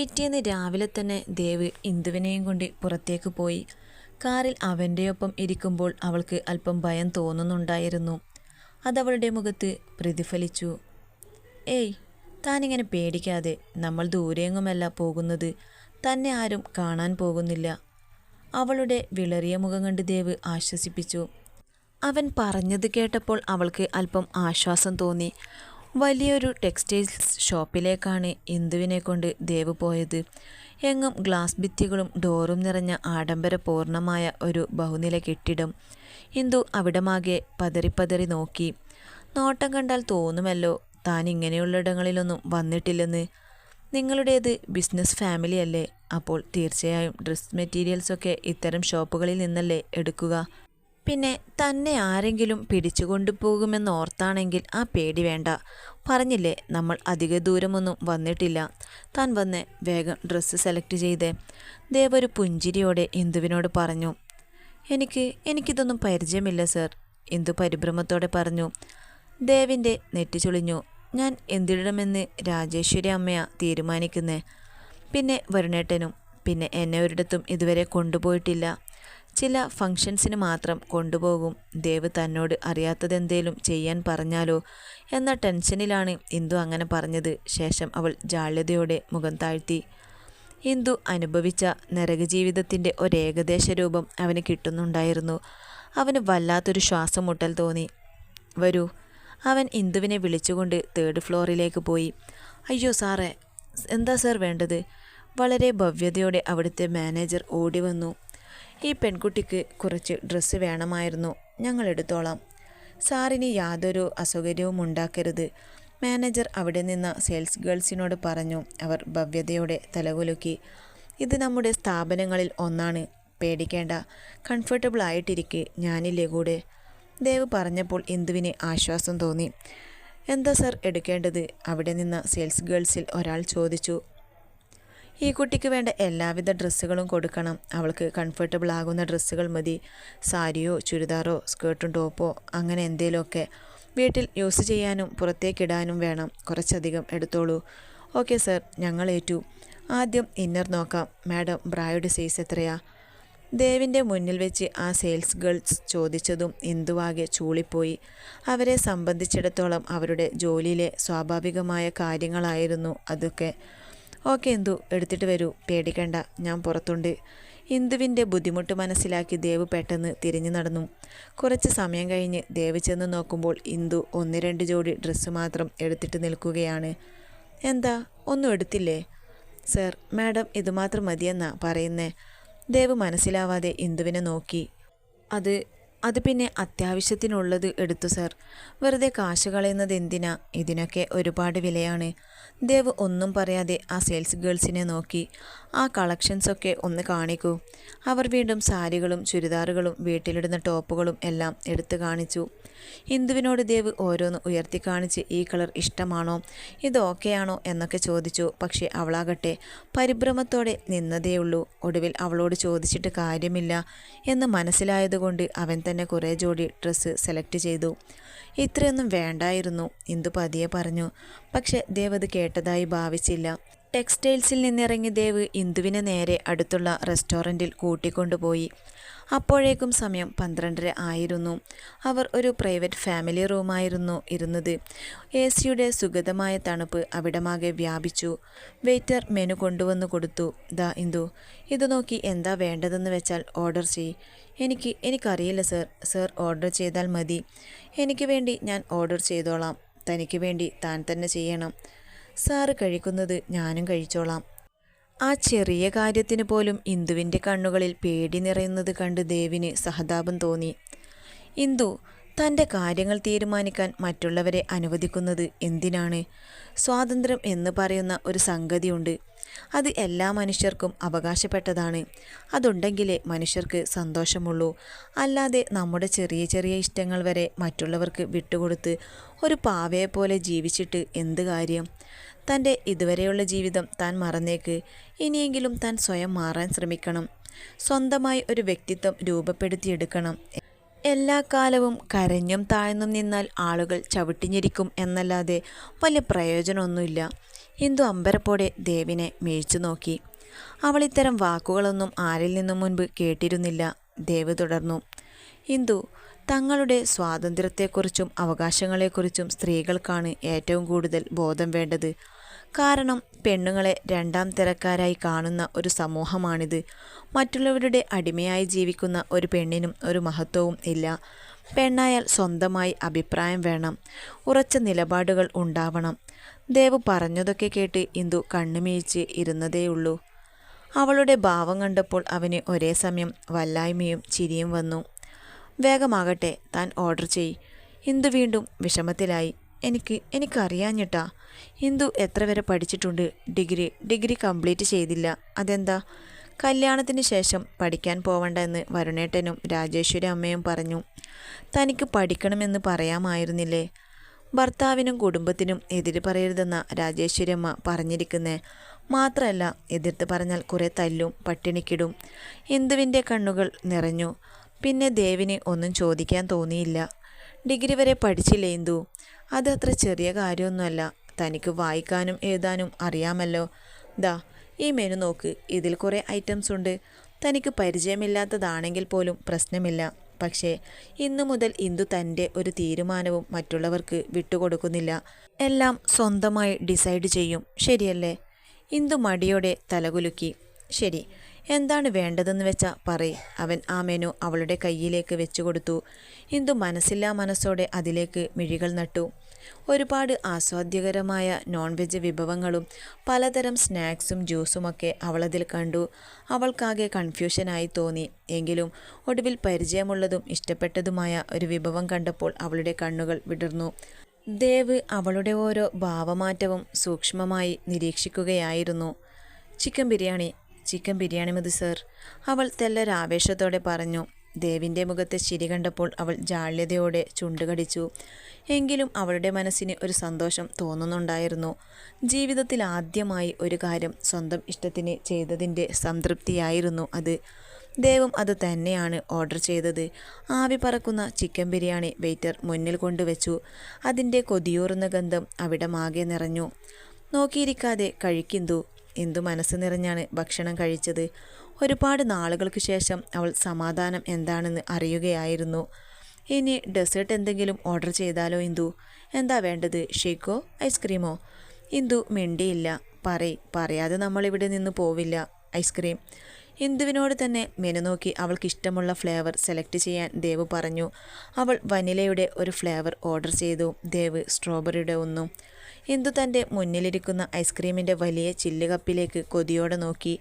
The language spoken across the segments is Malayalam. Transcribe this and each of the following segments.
പിറ്റേന്ന് രാവിലെ തന്നെ ദേവ് ഇന്ദുവിനെയും കൊണ്ട് പുറത്തേക്ക് പോയി. കാറിൽ അവന്റെയൊപ്പം ഇരിക്കുമ്പോൾ അവൾക്ക് അല്പം ഭയം തോന്നുന്നുണ്ടായിരുന്നു. അതവളുടെ മുഖത്ത് പ്രതിഫലിച്ചു. ഏയ് താനിങ്ങനെ പേടിക്കാതെ നമ്മൾ ദൂരെയെങ്ങുമല്ല പോകുന്നത്? തന്നെ ആരും കാണാൻ പോകുന്നില്ല. അവളുടെ വിളറിയ മുഖം കണ്ട് ദേവ് ആശ്വസിപ്പിച്ചു. അവൻ പറഞ്ഞത് കേട്ടപ്പോൾ അവൾക്ക് അല്പം ആശ്വാസം തോന്നി. വലിയൊരു ടെക്സ്റ്റൈൽസ് ഷോപ്പിലേക്കാണ് ഇന്ദുവിനെ കൊണ്ട് ദേവ് പോയത്. എങ്ങും ഗ്ലാസ് ഭിത്തികളും ഡോറും നിറഞ്ഞ ആഡംബരപൂർണമായ ഒരു ബഹുനില കെട്ടിടം. ഇന്ദു അവിടമാകെ പതറിപ്പതറി നോക്കി. നോട്ടം കണ്ടാൽ തോന്നുമല്ലോ താൻ ഇങ്ങനെയുള്ളിടങ്ങളിലൊന്നും വന്നിട്ടില്ലെന്ന്. നിങ്ങളുടേത് ബിസിനസ് ഫാമിലി അല്ലേ? അപ്പോൾ തീർച്ചയായും ഡ്രസ് മെറ്റീരിയൽസൊക്കെ ഇത്തരം ഷോപ്പുകളിൽ നിന്നല്ലേ എടുക്കുക. പിന്നെ തന്നെ ആരെങ്കിലും പിടിച്ചുകൊണ്ടു പോകുമെന്നോർത്താണെങ്കിൽ ആ പേടി വേണ്ട. പറഞ്ഞില്ലേ നമ്മൾ അധിക ദൂരമൊന്നും വന്നിട്ടില്ല. താൻ വന്ന് വേഗം ഡ്രസ്സ് സെലക്ട് ചെയ്തേ. ദേവൊരു പുഞ്ചിരിയോടെ ഇന്ദുവിനോട് പറഞ്ഞു എനിക്ക് എനിക്കിതൊന്നും പരിചയമില്ല സർ ഇന്ദു പരിഭ്രമത്തോടെ പറഞ്ഞു. ദേവിന്റെ നെറ്റി ചുളിഞ്ഞു. ഞാൻ എന്തിടണമെന്ന് രാജേശ്വരി അമ്മയാ തീരുമാനിക്കുന്നേ. പിന്നെ വരുണേട്ടനും പിന്നെ എന്നെ ഒരിടത്തും ഇതുവരെ കൊണ്ടുപോയിട്ടില്ല. ചില ഫങ്ഷൻസിന് മാത്രം കൊണ്ടുപോകും. ദേവ് തന്നോട് അറിയാത്തതെന്തേലും ചെയ്യാൻ പറഞ്ഞാലോ? എന്ന ടെൻഷനിലാണ് ഇന്ദു അങ്ങനെ പറഞ്ഞത്. ശേഷം അവൾ ജാള്യതയോടെ മുഖം താഴ്ത്തി. ഇന്ദു അനുഭവിച്ച നരക ജീവിതത്തിന്റെ ഒരേകദേശ രൂപം അവന് കിട്ടുന്നുണ്ടായിരുന്നു. അവന് വല്ലാത്തൊരു ശ്വാസം മുട്ടൽ തോന്നി. വരൂ. അവൻ ഇന്ദുവിനെ വിളിച്ചുകൊണ്ട് തേർഡ് ഫ്ലോറിലേക്ക് പോയി. അയ്യോ സാറേ എന്താ സാർ വേണ്ടത്? വളരെ ഭവ്യതയോടെ അവിടുത്തെ മാനേജർ ഓടി വന്നു. ഈ പെൺകുട്ടിക്ക് കുറച്ച് ഡ്രസ്സ് വേണമായിരുന്നു. ഞങ്ങൾ എടുത്തോളാം. സാറിന് യാതൊരു അസൗകര്യവും ഉണ്ടാക്കരുത്. മാനേജർ അവിടെ നിന്ന് സെയിൽസ് ഗേൾസിനോട് പറഞ്ഞു. അവർ ഭവ്യതയോടെ തലകുലുക്കി. ഇത് നമ്മുടെ സ്ഥാപനങ്ങളിൽ ഒന്നാണ്. പേടിക്കേണ്ട. കംഫർട്ടബിൾ ആയിട്ടിരിക്കെ. ഞാനില്ലേ കൂടെ? ദേവ് പറഞ്ഞപ്പോൾ ഇന്ദുവിന് ആശ്വാസം തോന്നി. എന്താ സർ എടുക്കേണ്ടത്? അവിടെ നിന്ന് സെയിൽസ് ഗേൾസിൽ ഒരാൾ ചോദിച്ചു. ഈ കുട്ടിക്ക് വേണ്ട എല്ലാവിധ ഡ്രസ്സുകളും കൊടുക്കണം. അവൾക്ക് കംഫർട്ടബിൾ ആകുന്ന ഡ്രസ്സുകൾ മതി. സാരിയോ ചുരിദാറോ സ്കേർട്ടും ടോപ്പോ അങ്ങനെ എന്തേലുമൊക്കെ വീട്ടിൽ യൂസ് ചെയ്യാനും പുറത്തേക്കിടാനും വേണം. കുറച്ചധികം എടുത്തോളൂ. ഓക്കെ സർ ഞങ്ങൾ ഏറ്റു. ആദ്യം ഇന്നർ നോക്കാം. മാഡം ബ്രായുടെ സൈസ് എത്രയാ? ദേവിന്റെ മുന്നിൽ വെച്ച് ആ സെയിൽസ് ഗേൾസ് ചോദിച്ചതും ഇന്ദുവാകെ ചൂളിപ്പോയി. അവരെ സംബന്ധിച്ചിടത്തോളം അവരുടെ ജോലിയിലെ സ്വാഭാവികമായ കാര്യങ്ങളായിരുന്നു അതൊക്കെ. ഓക്കെ ഇന്ദു എടുത്തിട്ട് വരൂ. പേടിക്കണ്ട ഞാൻ പുറത്തുണ്ട്. ഇന്ദുവിന്റെ ബുദ്ധിമുട്ട് മനസ്സിലാക്കി ദേവ് പെട്ടെന്ന് തിരിഞ്ഞു നടന്നു. കുറച്ച് സമയം കഴിഞ്ഞ് ദേവ് ചെന്ന് നോക്കുമ്പോൾ ഇന്ദു ഒന്ന് രണ്ട് ജോഡി ഡ്രസ്സ് മാത്രം എടുത്തിട്ട് നിൽക്കുകയാണ്. എന്താ ഒന്നും എടുത്തില്ലേ? സർ മാഡം ഇതുമാത്രം മതിയെന്നാ പറയുന്നേ. ദേവ് മനസ്സിലാവാതെ ഇന്ദുവിനെ നോക്കി. അത് അത് പിന്നെ അത്യാവശ്യത്തിനുള്ളത് എടുത്തു സർ. വെറുതെ കാശ് കളയുന്നത് എന്തിനാ? ഇതിനൊക്കെ ഒരുപാട് വിലയാണ്. ദേവ് ഒന്നും പറയാതെ ആ സെയിൽസ് ഗേൾസിനെ നോക്കി. ആ കളക്ഷൻസൊക്കെ ഒന്ന് കാണിക്കൂ. അവർ വീണ്ടും സാരികളും ചുരിദാറുകളും വീട്ടിലിടുന്ന ടോപ്പുകളും എല്ലാം എടുത്തു കാണിച്ചു. ഹിന്ദുവിനോട് ദേവ് ഓരോന്ന് ഉയർത്തി കാണിച്ച് ഈ കളർ ഇഷ്ടമാണോ? ഇത് ഓക്കെയാണോ? എന്നൊക്കെ ചോദിച്ചു. പക്ഷേ അവളാകട്ടെ പരിഭ്രമത്തോടെ നിന്നതേയുള്ളൂ. ഒടുവിൽ അവളോട് ചോദിച്ചിട്ട് കാര്യമില്ല എന്ന് മനസ്സിലായതുകൊണ്ട് അവൻ തന്നെ കുറേ ജോഡി ഡ്രസ്സ് സെലക്ട് ചെയ്തു. ഇത്രയൊന്നും വേണ്ടായിരുന്നു ഇന്ദു പതിയെ പറഞ്ഞു. പക്ഷെ ദേവ് അത് കേട്ടതായി ഭാവിച്ചില്ല. ടെക്സ്റ്റൈൽസിൽ നിന്നിറങ്ങി ദേവ് ഇന്ദുവിനെ നേരെ അടുത്തുള്ള റെസ്റ്റോറന്റിൽ കൂട്ടിക്കൊണ്ടുപോയി. അപ്പോഴേക്കും സമയം പന്ത്രണ്ടര ആയിരുന്നു. അവർ ഒരു പ്രൈവറ്റ് ഫാമിലി റൂമായിരുന്നു ഇരുന്നത്. എ സിയുടെ സുഗതമായ തണുപ്പ് അവിടമാകെ വ്യാപിച്ചു. വെയിറ്റർ മെനു കൊണ്ടുവന്നു കൊടുത്തു. ദാ ഇന്ദു ഇത് നോക്കി എന്താ വേണ്ടതെന്ന് വെച്ചാൽ ഓർഡർ ചെയ് എനിക്ക് എനിക്കറിയില്ല സർ. സർ ഓർഡർ ചെയ്താൽ മതി. എനിക്ക് വേണ്ടി ഞാൻ ഓർഡർ ചെയ്തോളാം. തനിക്ക് വേണ്ടി താൻ തന്നെ ചെയ്യണം. സാറ് കഴിക്കുന്നത് ഞാനും കഴിച്ചോളാം. ആ ചെറിയ കാര്യത്തിന് പോലും ഇന്ദുവിന്റെ കണ്ണുകളിൽ പേടി നിറയുന്നത് കണ്ട് ദേവിന് സഹതാപം തോന്നി. ഇന്ദു തന്റെ കാര്യങ്ങൾ തീരുമാനിക്കാൻ മറ്റുള്ളവരെ അനുവദിക്കുന്നത് എന്തിനാണ്? സ്വാതന്ത്ര്യം എന്ന് പറയുന്ന ഒരു സംഗതിയുണ്ട്. അത് എല്ലാ മനുഷ്യർക്കും അവകാശപ്പെട്ടതാണ്. അതുണ്ടെങ്കിലേ മനുഷ്യർക്ക് സന്തോഷമുള്ളൂ. അല്ലാതെ നമ്മുടെ ചെറിയ ചെറിയ ഇഷ്ടങ്ങൾ വരെ മറ്റുള്ളവർക്ക് വിട്ടുകൊടുത്ത് ഒരു പാവയെ പോലെ ജീവിച്ചിട്ട് എന്ത് കാര്യം? തന്റെ ഇതുവരെയുള്ള ജീവിതം താൻ മറന്നേക്ക്. ഇനിയെങ്കിലും താൻ സ്വയം മാറാൻ ശ്രമിക്കണം. സ്വന്തമായി ഒരു വ്യക്തിത്വം രൂപപ്പെടുത്തിയെടുക്കണം. എല്ലാ കാലവും കരഞ്ഞും താഴ്ന്നും നിന്നാൽ ആളുകൾ ചവിട്ടിഞ്ഞിരിക്കും എന്നല്ലാതെ വലിയ പ്രയോജനമൊന്നുമില്ല. ഹിന്ദു അമ്പരപ്പോടെ ദേവിനെ മേഴിച്ചു നോക്കി. അവൾ ഇത്തരം വാക്കുകളൊന്നും ആരിൽ നിന്നും മുൻപ് കേട്ടിരുന്നില്ല. ദേവ് തുടർന്നു. ഹിന്ദു തങ്ങളുടെ സ്വാതന്ത്ര്യത്തെക്കുറിച്ചും അവകാശങ്ങളെക്കുറിച്ചും സ്ത്രീകൾക്കാണ് ഏറ്റവും കൂടുതൽ ബോധം വേണ്ടത്. കാരണം പെണ്ണുങ്ങളെ രണ്ടാം തരക്കാരായി കാണുന്ന ഒരു സമൂഹമാണിത്. മറ്റുള്ളവരുടെ അടിമയായി ജീവിക്കുന്ന ഒരു പെണ്ണിനും ഒരു മഹത്വവും ഇല്ല. പെണ്ണായാൽ സ്വന്തമായി അഭിപ്രായം വേണം. ഉറച്ച നിലപാടുകൾ ഉണ്ടാവണം. ദേവ് പറഞ്ഞതൊക്കെ കേട്ട് ഇന്ദു കണ്ണുമീഴ്ച്ച് ഇരുന്നതേയുള്ളൂ. അവളുടെ ഭാവം കണ്ടപ്പോൾ അവന് ഒരേ സമയം വല്ലായ്മയും ചിരിയും വന്നു. വേഗമാകട്ടെ താൻ ഓർഡർ ചെയ് ഇന്ദു വീണ്ടും വിഷമത്തിലായി. എനിക്ക് എനിക്കറിയാഞ്ഞിട്ടാ. ഹിന്ദു എത്ര വരെ പഠിച്ചിട്ടുണ്ട്? ഡിഗ്രി ഡിഗ്രി കംപ്ലീറ്റ് ചെയ്തില്ല. അതെന്താ? കല്യാണത്തിന് ശേഷം പഠിക്കാൻ പോവണ്ട എന്ന് വരുണേട്ടനും രാജേശ്വരി അമ്മയും പറഞ്ഞു. തനിക്ക് പഠിക്കണമെന്ന് പറയാമായിരുന്നില്ലേ? ഭർത്താവിനും കുടുംബത്തിനും എതിര് പറയരുതെന്ന രാജേശ്വരി അമ്മ പറഞ്ഞിരിക്കുന്നേ. മാത്രമല്ല എതിർത്ത് പറഞ്ഞാൽ കുറേ തല്ലും പട്ടിണിക്കിടും. ഇന്ദുവിന്റെ കണ്ണുകൾ നിറഞ്ഞു. പിന്നെ ദേവിന് ഒന്നും ചോദിക്കാൻ തോന്നിയില്ല. ഡിഗ്രി വരെ പഠിച്ചില്ലേ ഇന്ദു? അത് അത്ര ചെറിയ കാര്യമൊന്നുമല്ല. തനിക്ക് വായിക്കാനും എഴുതാനും അറിയാമല്ലോ. ദാ ഈ മെനു നോക്ക്. ഇതിൽ കുറേ ഐറ്റംസ് ഉണ്ട്. തനിക്ക് പരിചയമില്ലാത്തതാണെങ്കിൽ പോലും പ്രശ്നമില്ല. പക്ഷേ ഇന്നു മുതൽ ഇന്ദു തന്റെ ഒരു തീരുമാനവും മറ്റുള്ളവർക്ക് വിട്ടുകൊടുക്കുന്നില്ല. എല്ലാം സ്വന്തമായി ഡിസൈഡ് ചെയ്യും. ശരിയല്ലേ? ഇന്ദു മടിയോടെ തലകുലുക്കി. ശരി എന്താണ് വേണ്ടതെന്ന് വെച്ചാൽ പറയ്. അവൻ ആ മെനു അവളുടെ കയ്യിലേക്ക് വെച്ചു കൊടുത്തു. ഇന്ദു മനസ്സില്ലാ മനസ്സോടെ അതിലേക്ക് മിഴികൾ നട്ടു. ഒരുപാട് ആസ്വാദ്യകരമായ നോൺ വെജ് വിഭവങ്ങളും പലതരം സ്നാക്സും ജ്യൂസുമൊക്കെ അവളതിൽ കണ്ടു. അവൾക്കാകെ കൺഫ്യൂഷനായി തോന്നി. എങ്കിലും ഒടുവിൽ പരിചയമുള്ളതും ഇഷ്ടപ്പെട്ടതുമായ ഒരു വിഭവം കണ്ടപ്പോൾ അവളുടെ കണ്ണുകൾ വിടർന്നു. ദേവ് അവളുടെ ഓരോ ഭാവമാറ്റവും സൂക്ഷ്മമായി നിരീക്ഷിക്കുകയായിരുന്നു. ചിക്കൻ ബിരിയാണി ചിക്കൻ ബിരിയാണി മതി സർ. അവൾ തെല്ലൊരാവേശത്തോടെ പറഞ്ഞു. ദേവിന്റെ മുഖത്തെ ചിരി കണ്ടപ്പോൾ അവൾ ജാള്യതയോടെ ചുണ്ടുകടിച്ചു. എങ്കിലും അവളുടെ മനസ്സിന് ഒരു സന്തോഷം തോന്നുന്നുണ്ടായിരുന്നു. ജീവിതത്തിൽ ആദ്യമായി ഒരു കാര്യം സ്വന്തം ഇഷ്ടത്തിന് ചെയ്തതിന്റെ സംതൃപ്തിയായിരുന്നു അത്. ദേവും അത് തന്നെയാണ് ഓർഡർ ചെയ്തത്. ആവി പറക്കുന്ന ചിക്കൻ ബിരിയാണി വെയിറ്റർ മുന്നിൽ കൊണ്ടുവച്ചു. അതിന്റെ കൊതിയൂറുന്ന ഗന്ധം അവിടെ മാകെ നിറഞ്ഞു. നോക്കിയിരിക്കാതെ കഴിക്കിന്തു. ഇന്ദു മനസ്സ് നിറഞ്ഞാണ് ഭക്ഷണം കഴിച്ചത്? ഒരുപാട് നാളുകൾക്ക് ശേഷം അവൾ സമാധാനം എന്താണെന്ന് അറിയുകയായിരുന്നു. ഇനി ഡെസേർട്ട് എന്തെങ്കിലും ഓർഡർ ചെയ്താലോ ഇന്ദു? എന്താ വേണ്ടത്? ഷേക്കോ? ഐസ്ക്രീമോ? ഇന്ദു മിണ്ടിയില്ല. പറയ് പറയാതെ നമ്മളിവിടെ നിന്ന് പോവില്ല. ഐസ്ക്രീം. ഇന്ദുവിനോട് തന്നെ മെനു നോക്കി അവൾക്കിഷ്ടമുള്ള ഫ്ലേവർ സെലക്ട് ചെയ്യാൻ ദേവ് പറഞ്ഞു. അവൾ വനിലയുടെ ഒരു ഫ്ലേവർ ഓർഡർ ചെയ്തു. ദേവ് സ്ട്രോബെറിയുടെ ഒന്നും. ഇന്ദു തന്റെ മുന്നിലിരിക്കുന്ന ഐസ്ക്രീമിന്റെ വലിയ ചില്ലുകപ്പിലേക്ക് കൊതിയോടെ നോക്കി.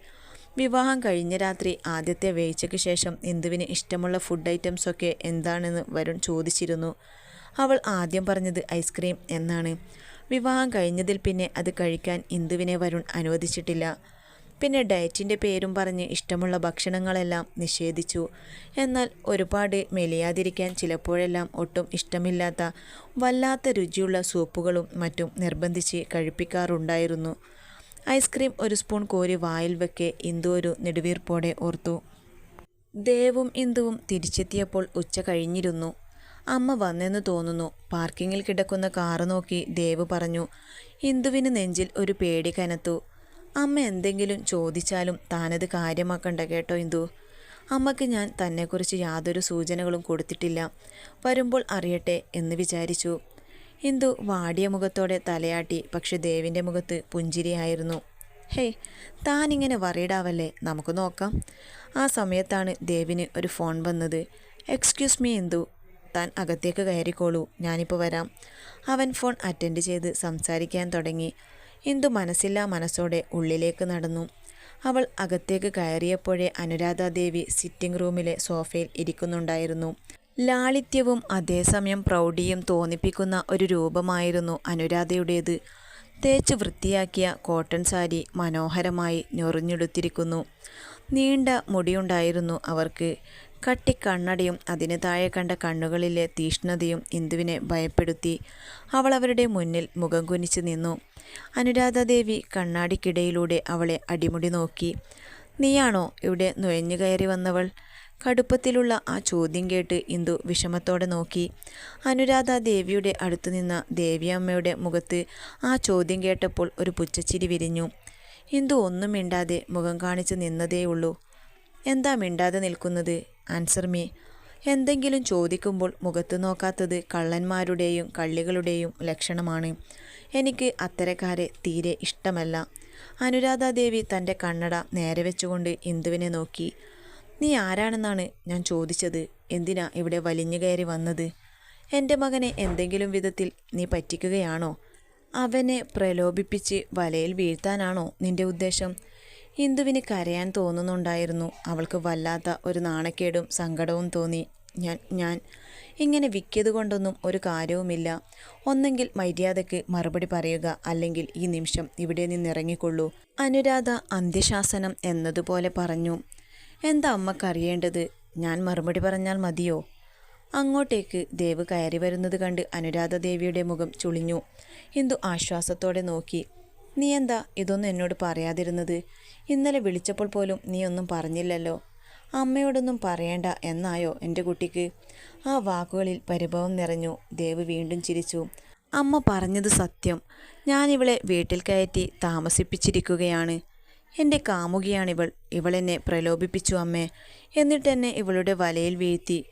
വിവാഹം കഴിഞ്ഞ രാത്രി ആദ്യത്തെ വേഴ്ചയ്ക്ക് ശേഷം ഇന്ദുവിന് ഇഷ്ടമുള്ള ഫുഡ് ഐറ്റംസൊക്കെ എന്താണെന്ന് വരുൺ ചോദിച്ചിരുന്നു. അവൾ ആദ്യം പറഞ്ഞത് ഐസ്ക്രീം എന്നാണ്. വിവാഹം കഴിഞ്ഞതിൽ പിന്നെ അത് കഴിക്കാൻ ഇന്ദുവിനെ വരുൺ അനുവദിച്ചിട്ടില്ല. പിന്നെ ഡയറ്റിന്റെ പേരും പറഞ്ഞ് ഇഷ്ടമുള്ള ഭക്ഷണങ്ങളെല്ലാം നിഷേധിച്ചു. എന്നാൽ ഒരുപാട് മെലിയാതിരിക്കാൻ ചിലപ്പോഴെല്ലാം ഒട്ടും ഇഷ്ടമില്ലാത്ത വല്ലാത്ത രുചിയുള്ള സൂപ്പുകളും മറ്റും നിർബന്ധിച്ച് കഴിപ്പിക്കാറുണ്ടായിരുന്നു. ഐസ്ക്രീം ഒരു സ്പൂൺ കോരി വായിൽ വെക്കെ ഇന്ദു ഒരു നെടുവീർപ്പോടെ ഓർത്തു. ദേവും ഇന്ദുവും തിരിച്ചെത്തിയപ്പോൾ ഉച്ച കഴിഞ്ഞിരുന്നു. അമ്മ വന്നെന്ന് തോന്നുന്നു. പാർക്കിങ്ങിൽ കിടക്കുന്ന കാറ് നോക്കി ദേവ് പറഞ്ഞു ഇന്ദുവിന് നെഞ്ചിൽ ഒരു പേടി കനത്തു. അമ്മ എന്തെങ്കിലും ചോദിച്ചാലും താനത് കാര്യമാക്കണ്ട കേട്ടോ ഇന്ദു. അമ്മയ്ക്ക് ഞാൻ തന്നെക്കുറിച്ച് യാതൊരു സൂചനകളും കൊടുത്തിട്ടില്ല. വരുമ്പോൾ അറിയട്ടെ എന്ന് വിചാരിച്ചു. ഇന്ദു വാടിയ മുഖത്തോടെ തലയാട്ടി പക്ഷെ ദേവിന്റെ മുഖത്ത് പുഞ്ചിരിയായിരുന്നു. ഹേയ് താനിങ്ങനെ വറീഡാവല്ലേ? നമുക്ക് നോക്കാം. ആ സമയത്താണ് ദേവിന് ഒരു ഫോൺ വന്നത്. Excuse me Indu. താൻ അകത്തേക്ക് കയറിക്കോളൂ. ഞാനിപ്പോൾ വരാം. അവൻ ഫോൺ അറ്റൻഡ് ചെയ്ത് സംസാരിക്കാൻ തുടങ്ങി. ഇന്ദു മനസ്സില്ലാ മനസ്സോടെ ഉള്ളിലേക്ക് നടന്നു. അവൾ അകത്തേക്ക് കയറിയപ്പോഴേ അനുരാധാദേവി സിറ്റിംഗ് റൂമിലെ സോഫയിൽ ഇരിക്കുന്നുണ്ടായിരുന്നു. ലാളിത്യവും അതേസമയം പ്രൗഢിയും തോന്നിപ്പിക്കുന്ന ഒരു രൂപമായിരുന്നു അനുരാധയുടേത്. തേച്ച് വൃത്തിയാക്കിയ കോട്ടൺ സാരി മനോഹരമായി ഞൊറിഞ്ഞെടുത്തിരിക്കുന്നു. നീണ്ട മുടിയുണ്ടായിരുന്നു അവർക്ക്. കട്ടിക്കണ്ണടയും അതിന് താഴെ കണ്ട കണ്ണുകളിലെ തീഷ്ണതയും ഇന്ദുവിനെ ഭയപ്പെടുത്തി. അവൾ അവരുടെ മുന്നിൽ മുഖം കുനിച്ച് നിന്നു. അനുരാധാദേവി കണ്ണാടിക്കിടയിലൂടെ അവളെ അടിമുടി നോക്കി. നീയാണോ ഇവിടെ നുഴഞ്ഞു കയറി വന്നവൾ? കടുപ്പത്തിലുള്ള ആ ചോദ്യം കേട്ട് ഇന്ദു വിഷമത്തോടെ നോക്കി. അനുരാധ ദേവിയുടെ അടുത്തു നിന്ന ദേവിയമ്മയുടെ മുഖത്ത് ആ ചോദ്യം കേട്ടപ്പോൾ ഒരു പുച്ഛച്ചിരി വിരിഞ്ഞു. ഇന്ദു ഒന്നും മിണ്ടാതെ മുഖം കാണിച്ച് നിന്നതേയുള്ളൂ. എന്താ മിണ്ടാതെ നിൽക്കുന്നത്? Answer me. എന്തെങ്കിലും ചോദിക്കുമ്പോൾ മുഖത്ത് നോക്കാത്തത് കള്ളന്മാരുടെയും കള്ളികളുടെയും ലക്ഷണമാണ്. എനിക്ക് അത്തരക്കാരെ തീരെ ഇഷ്ടമല്ല. അനുരാധാദേവി തന്റെ കണ്ണട നേരെ വെച്ചുകൊണ്ട് ഇന്ദുവിനെ നോക്കി. നീ ആരാണെന്നാണ് ഞാൻ ചോദിച്ചത്? എന്തിനാ ഇവിടെ വലിഞ്ഞു കയറി വന്നത്? എന്റെ മകനെ എന്തെങ്കിലും വിധത്തിൽ നീ പറ്റിക്കുകയാണോ? അവനെ പ്രലോഭിപ്പിച്ച് വലയിൽ വീഴ്ത്താനാണോ നിന്റെ ഉദ്ദേശം? ഇന്ദുവിന് കരയാൻ തോന്നുന്നുണ്ടായിരുന്നു. അവൾക്ക് വല്ലാത്ത ഒരു നാണക്കേടും സങ്കടവും തോന്നി. ഞാൻ ഞാൻ. ഇങ്ങനെ വിക്കിയത് കൊണ്ടൊന്നും ഒരു കാര്യവുമില്ല. ഒന്നെങ്കിൽ മര്യാദയ്ക്ക് മറുപടി പറയുക അല്ലെങ്കിൽ ഈ നിമിഷം ഇവിടെ നിന്നിറങ്ങിക്കൊള്ളൂ. അനുരാധ അന്ത്യശാസനം എന്നതുപോലെ പറഞ്ഞു. എന്താ അമ്മക്കറിയേണ്ടത്? ഞാൻ മറുപടി പറഞ്ഞാൽ മതിയോ? അങ്ങോട്ടേക്ക് ദേവ് കയറി വരുന്നത് കണ്ട് അനുരാധ ദേവിയുടെ മുഖം ചുളിഞ്ഞു. ഹിന്ദു ആശ്വാസത്തോടെ നോക്കി. നീ എന്താ ഇതൊന്നും എന്നോട് പറയാതിരുന്നത്? ഇന്നലെ വിളിച്ചപ്പോൾ പോലും നീ ഒന്നും പറഞ്ഞില്ലല്ലോ. അമ്മയോടൊന്നും പറയേണ്ട എന്നായോ എന്റെ കുട്ടിക്ക്? ആ വാക്കുകളിൽ പരിഭവം നിറഞ്ഞു ദേവ് വീണ്ടും ചിരിച്ചു. അമ്മ പറഞ്ഞത് സത്യം. ഞാനിവളെ വീട്ടിൽ കയറ്റി താമസിപ്പിച്ചിരിക്കുകയാണ്. എന്റെ കാമുകിയാണിവൾ. ഇവളെന്നെ പ്രലോഭിപ്പിച്ചു അമ്മേ. എന്നിട്ടെന്നെ ഇവളുടെ വലയിൽ വീഴ്ത്തി.